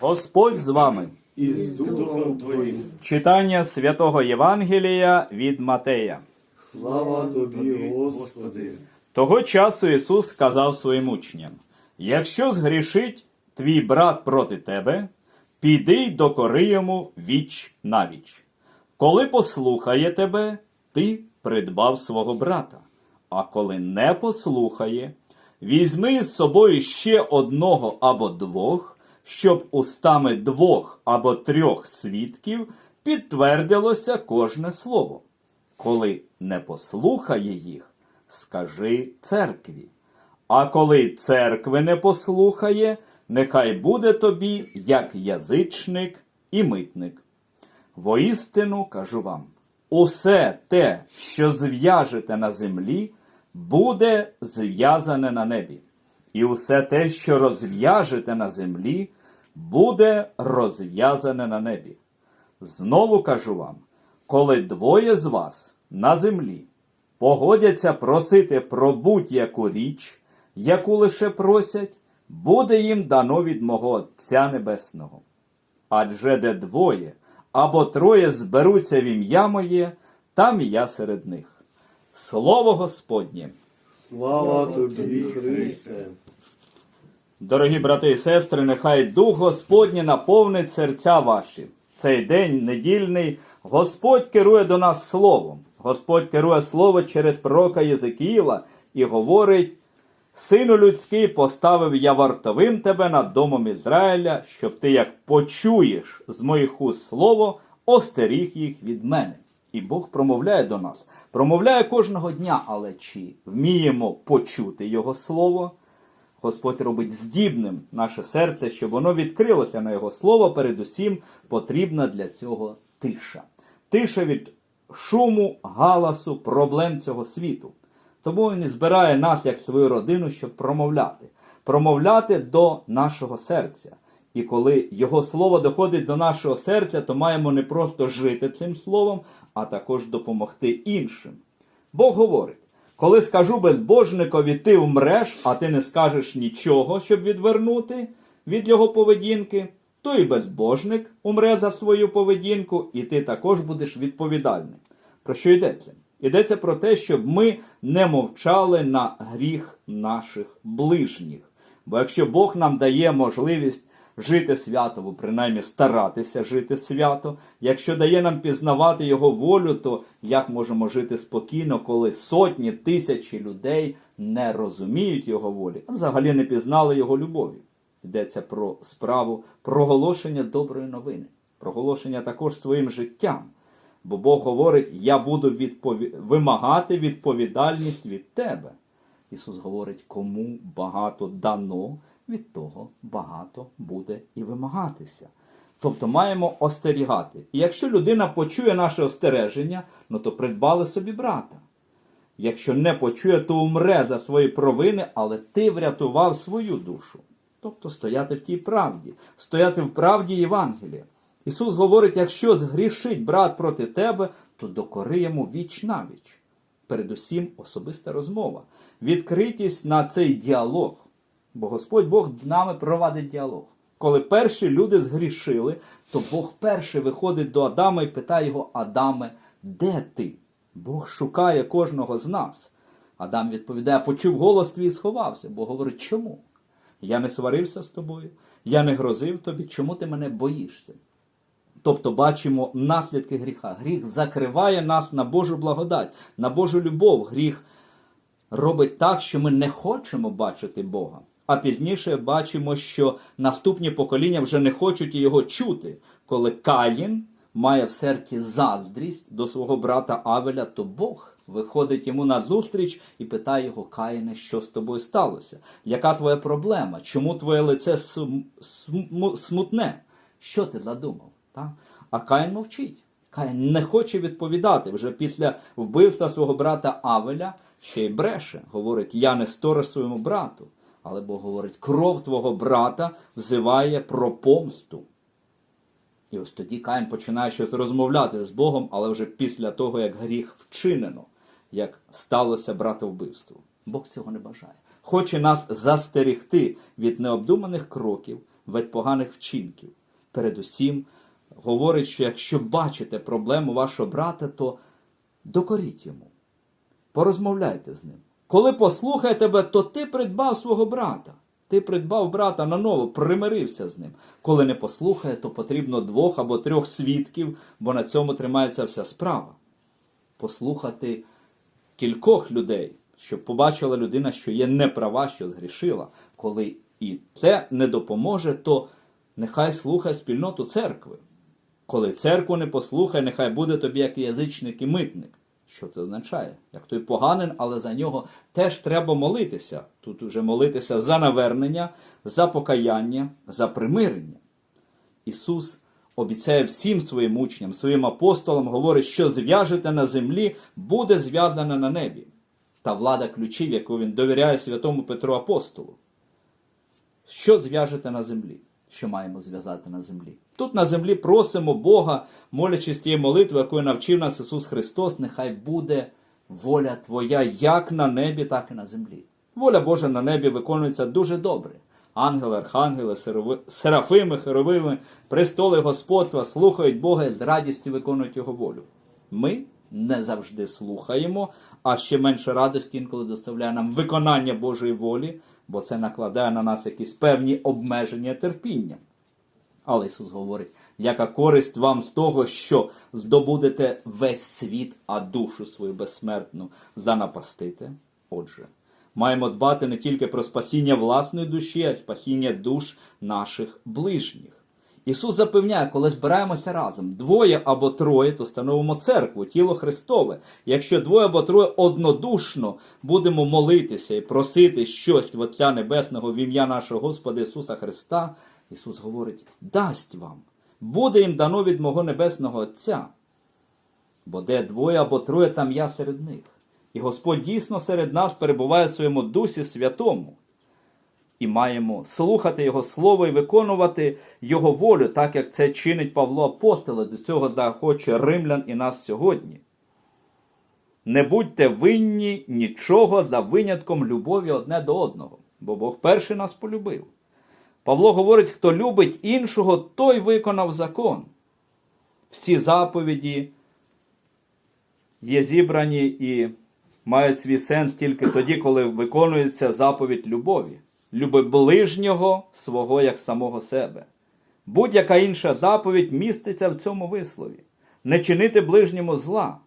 Господь з вами. і з Духом Твоїм. Читання святого Євангелія від Матея. Слава Тобі, Господи. Того часу Ісус сказав своїм учням: Якщо згрішить твій брат проти тебе, піди й докори йому віч навіч. Коли послухає тебе, ти придбав свого брата. А коли не послухає, візьми з собою ще одного або двох, щоб устами двох або трьох свідків підтвердилося кожне слово. Коли не послухає їх, скажи церкві. А коли церкви не послухає, нехай буде тобі як язичник і митник. Воістину кажу вам: усе те, що зв'яжете на землі, буде зв'язане на небі, і усе те, що розв'яжете на землі, буде розв'язане на небі. Знову кажу вам, коли двоє з вас на землі погодяться просити про будь-яку річ, яку лише просять, буде їм дано від мого Отця Небесного. Адже де двоє або троє зберуться в ім'я моє, там і я серед них. Слово Господнє. Слава Тобі, Христе. Дорогі брати і сестри, нехай Дух Господній наповнить серця ваші. Цей день недільний Господь керує до нас словом. Господь керує слово через пророка Єзекіїла і говорить: Сину людський, поставив я вартовим тебе над домом Ізраїля, щоб ти, як почуєш з моїх уст слово, остеріг їх від мене. І Бог промовляє до нас, промовляє кожного дня, але чи вміємо почути Його слово? Господь робить здібним наше серце, щоб воно відкрилося на Його слово. Передусім потрібна для цього тиша. Тиша від шуму, галасу, проблем цього світу. Тому він і збирає нас як свою родину, щоб промовляти, промовляти до нашого серця. І коли Його слово доходить до нашого серця, то маємо не просто жити цим словом, а також допомогти іншим. Бог говорить: коли скажу безбожникові, ти вмреш, а ти не скажеш нічого, щоб відвернути від його поведінки, то і безбожник умре за свою поведінку, і ти також будеш відповідальним. Про що йдеться? Йдеться про те, щоб ми не мовчали на гріх наших ближніх. Бо якщо Бог нам дає можливість жити свято, або принаймні старатися жити свято, якщо дає нам пізнавати Його волю, то як можемо жити спокійно, коли сотні тисячі людей не розуміють Його волі, а взагалі не пізнали Його любові? Йдеться про справу проголошення доброї новини, проголошення також своїм життям. Бо Бог говорить: я буду відпові... вимагати відповідальність від тебе. Ісус говорить, кому багато дано, від того багато буде і вимагатися. Тобто маємо остерігати. І якщо людина почує наше остереження, ну то придбали собі брата. Якщо не почує, то умре за свої провини, але ти врятував свою душу. Тобто стояти в тій правді, стояти в правді Євангелія. Ісус говорить, якщо згрішить брат проти тебе, то докори йому віч навіч. Передусім особиста розмова, відкритість на цей діалог. Бо Господь Бог з нами провадить діалог. Коли перші люди згрішили, то Бог перший виходить до Адама і питає його: Адаме, де ти? Бог шукає кожного з нас. Адам відповідає, почув голос твій і сховався. Бог говорить, чому? Я не сварився з тобою, я не грозив тобі, чому ти мене боїшся? Тобто бачимо наслідки гріха. Гріх закриває нас на Божу благодать, на Божу любов. Гріх робить так, що ми не хочемо бачити Бога. А пізніше бачимо, що наступні покоління вже не хочуть його чути. Коли Каїн має в серці заздрість до свого брата Авеля, то Бог виходить йому на зустріч і питає його, Каїне, що з тобою сталося? Яка твоя проблема? Чому твоє лице сум- см- смутне? Що ти задумав? Так? А Каїн мовчить. Каїн не хоче відповідати. Вже після вбивства свого брата Авеля ще й бреше. Говорить, я не сторож своєму брату. Але Бог говорить, кров твого брата взиває про помсту. І ось тоді Каїн починає щось розмовляти з Богом, але вже після того, як гріх вчинено, як сталося братовбивство. Бог цього не бажає. Хоче нас застерігти від необдуманих кроків, від поганих вчинків. Передусім, говорить, що якщо бачите проблему вашого брата, то докоріть йому, порозмовляйте з ним. Коли послухає тебе, то ти придбав свого брата. Ти придбав брата наново, примирився з ним. Коли не послухає, то потрібно двох або трьох свідків, бо на цьому тримається вся справа. Послухати кількох людей, щоб побачила людина, що є неправа, що згрішила. Коли і це не допоможе, то нехай слухає спільноту церкви. Коли церкву не послухає, нехай буде тобі як язичник і митник. Що це означає? Як той поганин, але за нього теж треба молитися. Тут уже молитися за навернення, за покаяння, за примирення. Ісус обіцяє всім своїм учням, своїм апостолам, говорить, що зв'яжете на землі, буде зв'язане на небі. Та влада ключів, яку він довіряє святому Петру апостолу. Що зв'яжете на землі? Що маємо зв'язати на землі? Тут на землі просимо Бога, молячись тієї молитви, якою навчив нас Ісус Христос, нехай буде воля Твоя як на небі, так і на землі. Воля Божа на небі виконується дуже добре. Ангели, архангели, серафими, херовими, престоли Господства слухають Бога і з радістю виконують Його волю. Ми не завжди слухаємо, а ще менше радості інколи доставляє нам виконання Божої волі, бо це накладає на нас якісь певні обмеження терпіння. Але Ісус говорить, яка користь вам з того, що здобудете весь світ, а душу свою безсмертну занапастите? Отже, маємо дбати не тільки про спасіння власної душі, а й спасіння душ наших ближніх. Ісус запевняє, коли збираємося разом, двоє або троє, то становимо церкву, тіло Христове. Якщо двоє або троє однодушно будемо молитися і просити щось в Отця Небесного в ім'я нашого Господа Ісуса Христа, Ісус говорить, дасть вам, буде їм дано від мого Небесного Отця. Бо де двоє або троє, там я серед них. І Господь дійсно серед нас перебуває в своєму Дусі Святому і маємо слухати Його Слово і виконувати Його волю, так як це чинить Павло Апостоле, до цього захоче римлян і нас сьогодні. Не будьте винні нічого за винятком любові одне до одного, бо Бог перший нас полюбив. Павло говорить, хто любить іншого, той виконав закон. Всі заповіді є зібрані і мають свій сенс тільки тоді, коли виконується заповідь любові. Люби ближнього свого як самого себе. Будь-яка інша заповідь міститься в цьому вислові. Не чинити ближньому зла,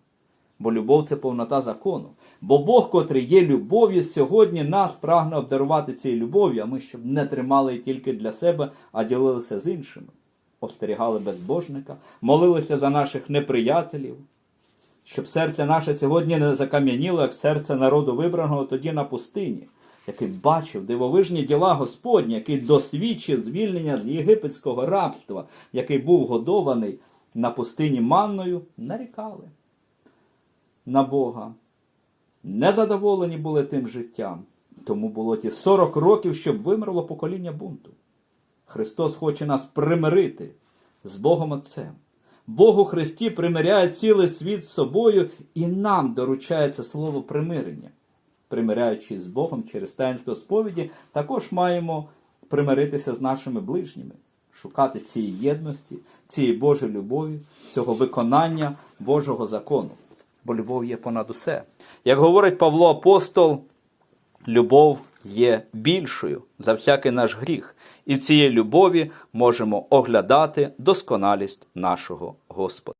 бо любов це повнота закону. Бо Бог, котрий є любов'ю, сьогодні нас прагне обдарувати цією любов'ю, а ми щоб не тримали її тільки для себе, а ділилися з іншими. Остерігали безбожника, молилися за наших неприятелів, щоб серце наше сьогодні не закам'яніло, як серце народу вибраного тоді на пустині, який бачив дивовижні діла Господні, який досвідчив звільнення з єгипетського рабства, який був годований на пустині манною, нарікали на Бога. Незадоволені були тим життям. Тому було ті 40 років, щоб вимерло покоління бунту. Христос хоче нас примирити з Богом Отцем. Бог у Христі примиряє цілий світ з собою, і нам доручається слово примирення. Примиряючись з Богом через таїнство сповіді, також маємо примиритися з нашими ближніми, шукати цієї єдності, цієї Божої любові, цього виконання Божого закону. Бо любов є понад усе. Як говорить Павло Апостол, любов є більшою за всякий наш гріх, і в цієї любові можемо оглядати досконалість нашого Господа.